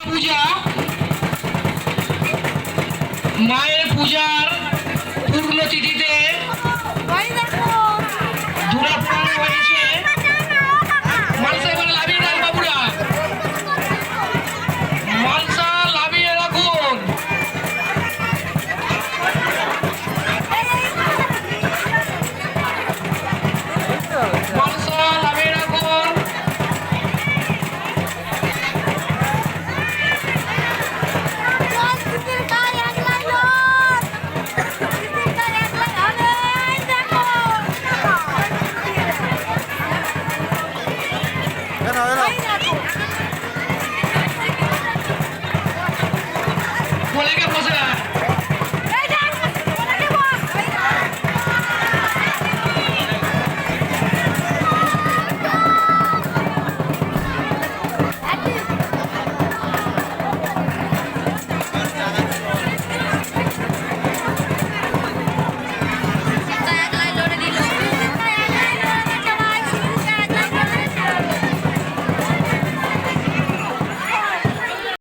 পূজা। মায়ের পূজার 我来干活去